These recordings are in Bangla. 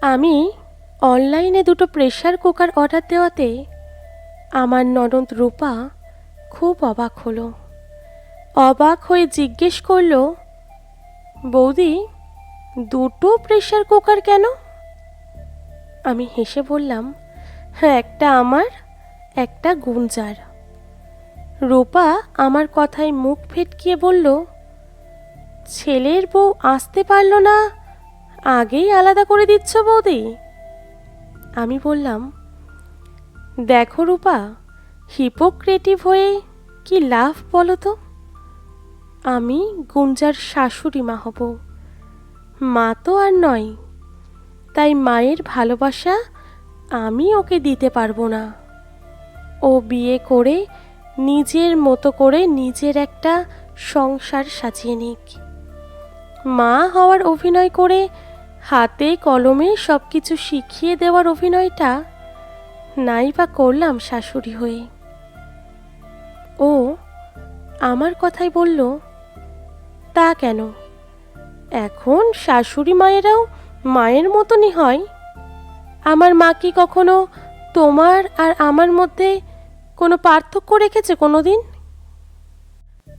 আমি অনলাইনে দুটো প্রেশার কুকার অর্ডার দেওয়াতে আমার ননদ রূপা খুব অবাক হলো। অবাক হয়ে জিজ্ঞেস করল, বৌদি, দুটো প্রেশার কুকার কেন? আমি হেসে বললাম হ্যাঁ একটা আমার, একটা গুঞ্জার। রূপা আমার কথায় মুখ ফেটকিয়ে বলল, ছেলের বউ আসতে পারল না। আগেই আলাদা করে দিচ্ছ বৌদি? আমি বললাম, দেখো রূপা হিপোক্রেটিভ হয়ে কি লাভ বলো তো? আমি গুঞ্জার শাশুড়ি মা হব। মা তো আর নয়, তাই মায়ের ভালোবাসা আমি ওকে দিতে পারব না। ও বিয়ে করে নিজের মতো করে নিজের একটা সংসার সাজিয়ে নিক। মা হওয়ার অভিনয় করে হাতে কলমে সব কিছু শিখিয়ে দেওয়ার অভিনয়টা নাই বা করলাম শাশুড়ি হয়ে। ও আমার কথাই বলল, তা কেন? এখন শাশুড়ি মায়েরাও মায়ের মতনই হয়। আমার মা কি কখনো তোমার আর আমার মধ্যে কোনো পার্থক্য রেখেছে কোনো দিন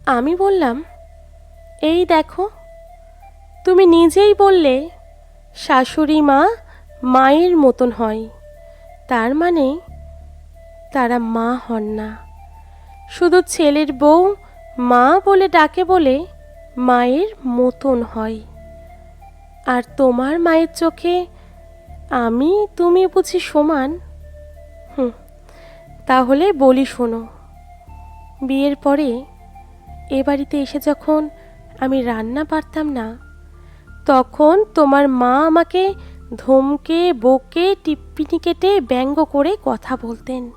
আমি বললাম, এই দেখো, তুমি নিজেই বললে শাশুড়ি মা মায়ের মতন হয়। তার মানে তারা মা হন না। শুধু ছেলের বউ মা বলে ডাকে বলে মায়ের মতন হয়। আর তোমার মায়ের চোখে আমি তুমি বুঝি সমান? হুম, তাহলে বলি শোনো। বিয়ের পরে এ বাড়িতে এসে যখন আমি রান্না পারতাম না তখন তোমার মা আমাকে ধমকে, বকে, টিপ্পিনি কেটে ব্যঙ্গ করে কথা বলতেন।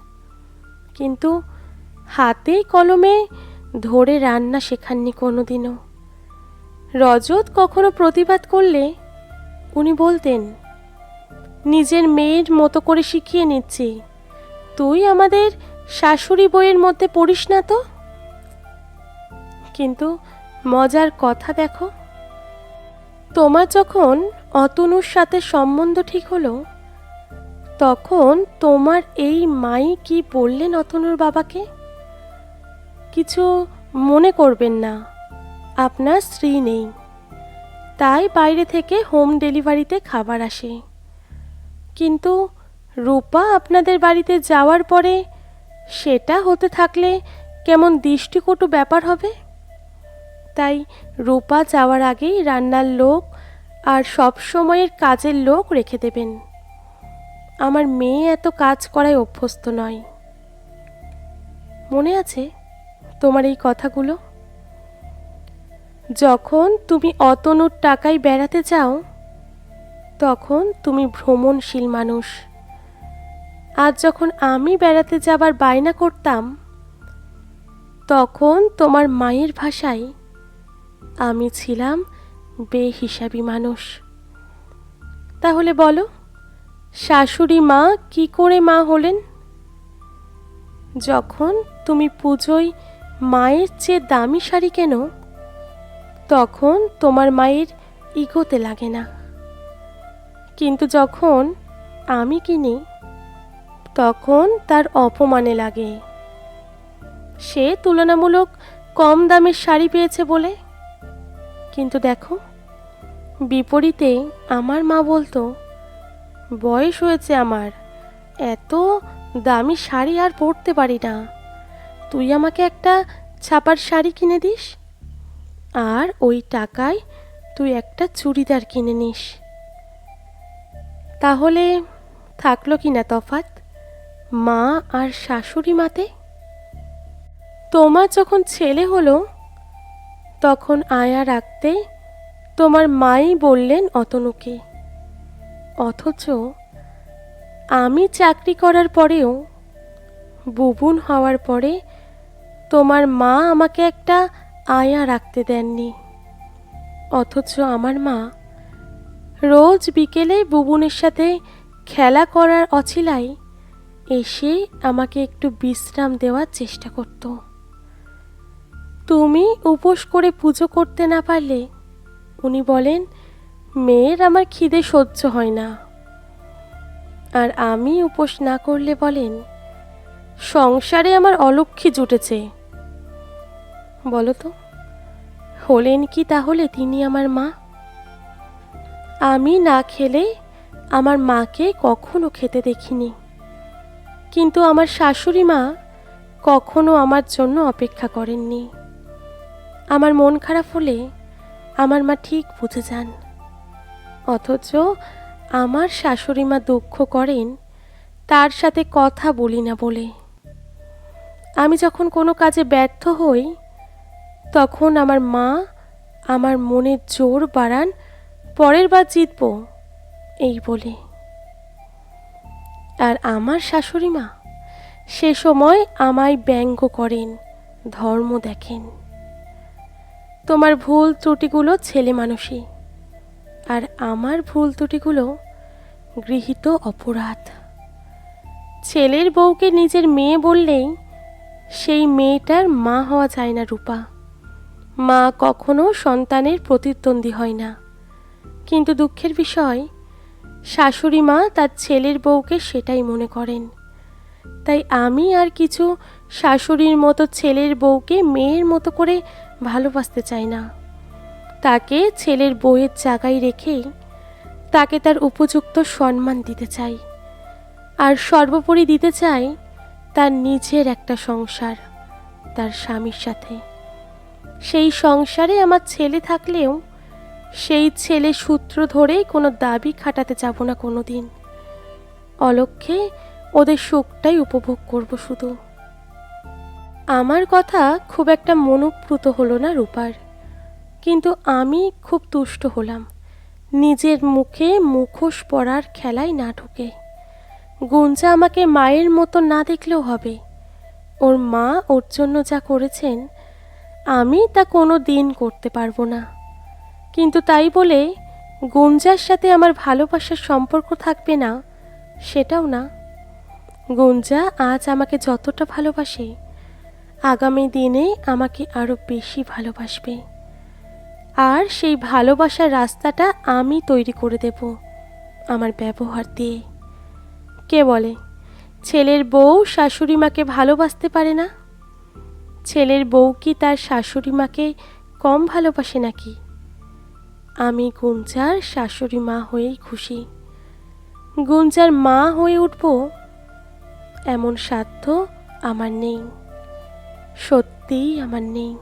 কিন্তু হাতে কলমে ধরে রান্না শেখাননি কোনোদিনও। রজত কখনো প্রতিবাদ করলে উনি বলতেন, নিজের মেয়ের মতো করে শিখিয়ে নিচ্ছি। তুই আমাদের শাশুড়ি বইয়ের মধ্যে পড়িস না তো? কিন্তু মজার কথা দেখো তোমার যখন অতনুর সাথে সম্বন্ধ ঠিক হলো, তখন তোমার এই মাই কি বললেন অতনুর বাবাকে? কিছু মনে করবেন না, আপনার স্ত্রী নেই। তাই বাইরে থেকে হোম ডেলিভারিতে খাবার আসে। কিন্তু রূপা আপনাদের বাড়িতে যাওয়ার পরে সেটা হতে থাকলে কেমন দৃষ্টিকটু ব্যাপার হবে? তাই রূপা যাওয়ার আগেই রান্নার লোক আর সব সময়ের কাজের লোক রেখে দেবেন। আমার মেয়ে এত কাজ করায় অভ্যস্ত নয়। মনে আছে তোমার এই কথাগুলো? যখন তুমি অতনুর টাকায় বেড়াতে যাও, তখন তুমি ভ্রমণশীল মানুষ। আজ যখন আমি বেড়াতে যাবার বায়না করতাম, তখন তোমার মায়ের ভাষায় আমি ছিলাম বেহিসাবি মানুষ। তাহলে বলো, শাশুড়ি মা কি করে মা হলেন? যখন তুমি পুজোয় মায়ের চেয়ে দামি শাড়ি কেন, তখন তোমার মায়ের ইগোতে লাগে না। কিন্তু যখন আমি কিনি, তখন তার অপমানে লাগে। সে তুলনামূলক কম দামের শাড়ি পেয়েছে বলে কিন্তু দেখো, বিপরীতে আমার মা বলতো, বয়স হয়েছে আমার, এত দামি শাড়ি আর পরতে পারি না। তুই আমাকে একটা ছাপার শাড়ি কিনে দিস, আর ওই টাকায় তুই একটা চুড়িদার কিনে নিস। তাহলে থাকল কি না তফাত মা আর শাশুড়ি মাতে? তোমার যখন ছেলে হলো তখন আয়া রাখতে তোমার মাই বললেন অতনুকে, অথচ আমি চাকরি করার পরেও, বুবুন হওয়ার পরে তোমার মা আমাকে একটা আয়া রাখতে দেননি। অথচ আমার মা রোজ বিকেলে বুবুনের সাথে খেলা করার অছিলাই এসে আমাকে একটু বিশ্রাম দেওয়ার চেষ্টা করত। তুমি উপোস করে পুজো করতে না পারলে? উনি বলেন, মেয়ের আমার খিদে সহ্য হয় না। আর আমি উপোস না করলে বলেন, সংসারে আমার অলক্ষী জুটেছে। বলো তো, হলেন কি তাহলে তিনি আমার মা? আমি না খেলে আমার মাকে কখনো খেতে দেখিনি। কিন্তু আমার শাশুড়ি মা কখনো আমার জন্য অপেক্ষা করেননি। আমার মন খারাপ হলে আমার মা ঠিক বুঝে যান। অথচ আমার শাশুড়ি মা দুঃখ করেন, তার সাথে কথা বলি না বলে। আমি যখন কোনো কাজে ব্যর্থ হই, তখন আমার মা আমার মনের জোর বাড়ান, পরের বার জিতব, এই বলে। আর আমার শাশুড়ি মা সে সময় আমায় ব্যঙ্গ করেন, ধর্ম দেখেন। তোমার ভুল ত্রুটিগুলো ছেলে মানুষই। আর আমার ভুল ত্রুটিগুলো গৃহীত অপরাধ। ছেলের বউকে নিজের মেয়ে বললেই সেই মেয়েটার মা হওয়া যায় না রূপা। মা কখনো সন্তানের প্রতিদ্বন্দ্বী হয় না। কিন্তু দুঃখের বিষয়, শাশুড়ি মা তার ছেলের বউকে সেটাই মনে করেন। তাই আমি আর কিছু শাশুড়ির মতো ছেলের বউকে মেয়ের মতো করে ভালোবাসতে চাই না। তাকে ছেলের বইয়ের জায়গায় রেখেই তাকে তার উপযুক্ত সম্মান দিতে চাই আর সর্বোপরি দিতে চাই তার নিজের একটা সংসার, তার স্বামীর সাথে। সেই সংসারে আমার ছেলে থাকলেও সেই ছেলে সূত্র ধরেই কোনো দাবি খাটাতে যাব না কোনো দিন অলক্ষে ওদের সুখটাই উপভোগ করব শুধু। আমার কথা খুব একটা মনোপ্লুত হলো না রূপার। কিন্তু আমি খুব তুষ্ট হলাম। নিজের মুখে মুখোশ পরার খেলায় না ঢুকে। গুঞ্জা আমাকে মায়ের মতো না দেখলেও হবে। ওর মা ওর জন্য যা করেছেন, আমি তা কোনো দিন করতে পারব না। কিন্তু তাই বলে গুঞ্জার সাথে আমার ভালোবাসার সম্পর্ক থাকবে না, সেটাও না। গুঞ্জা আজ আমাকে যতটা ভালোবাসে আগামী দিনে আমাকে আরও বেশি ভালোবাসবে। আর সেই ভালোবাসার রাস্তাটা আমি তৈরি করে দেব আমার ব্যবহার দিয়ে। কে বলে, ছেলের বউ শাশুড়ি মাকে ভালোবাসতে পারে না? ছেলের বউ কি তার শাশুড়ি মাকে কম ভালোবাসে নাকি? আমি গুঞ্জার শাশুড়ি মা হয়েই খুশি। গুঞ্জার মা হয়ে উঠব এমন সাধ্য আমার নেই। সত্যিই আমার নেই।